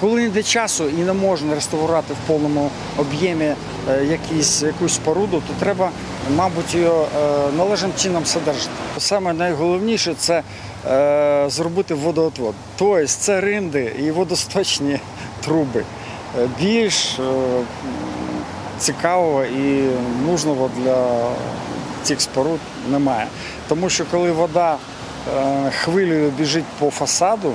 коли не йде часу і не можна реставрувати в повному об'ємі е, якісь, якусь споруду, то треба, мабуть, її е, належним чином содержати. Саме найголовніше це е, зробити водоотвод. Тобто це ринди і водосточні труби. Більш цікавого і нужного для цих споруд немає. Тому що коли вода хвилею біжить по фасаду,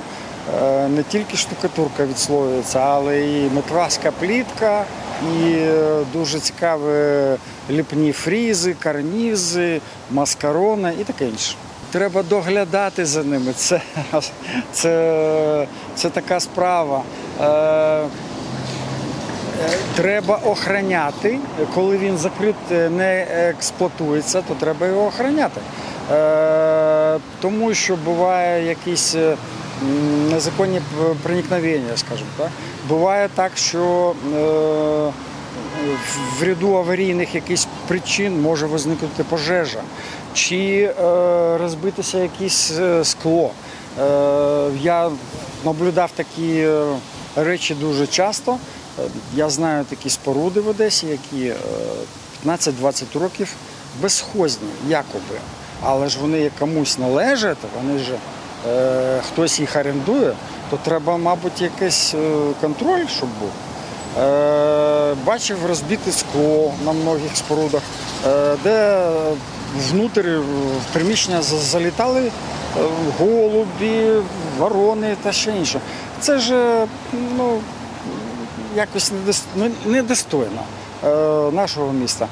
не тільки штукатурка відслоюється, але і метрська плітка, і е, дуже цікаві ліпні фрізи, карнізи, маскарони і таке інше. Треба доглядати за ними. Це, це, це така справа. Е, Треба охороняти. Коли він закрит е, не експлуатується, то треба його охороняти. Е, тому що буває якісь е, незаконні проникновення, скажімо так. Буває так, що е, в ряду аварійних якихось причин може виникнути пожежа, чи е, розбитися якесь е, скло. Я наблюдав такі речі дуже часто. Я знаю такі споруди в Одесі, які е, 15-20 років безсхозні, якоби. Але ж вони комусь належать, вони ж хтось їх орендує, то треба, мабуть, якийсь е, контроль, щоб був. Е, бачив розбите скло на многих спорудах, е, де внутрі е, в приміщення залітали е, голубі, ворони та ще інше. Це ж е, ну, якось ну, недостойно е, нашого міста.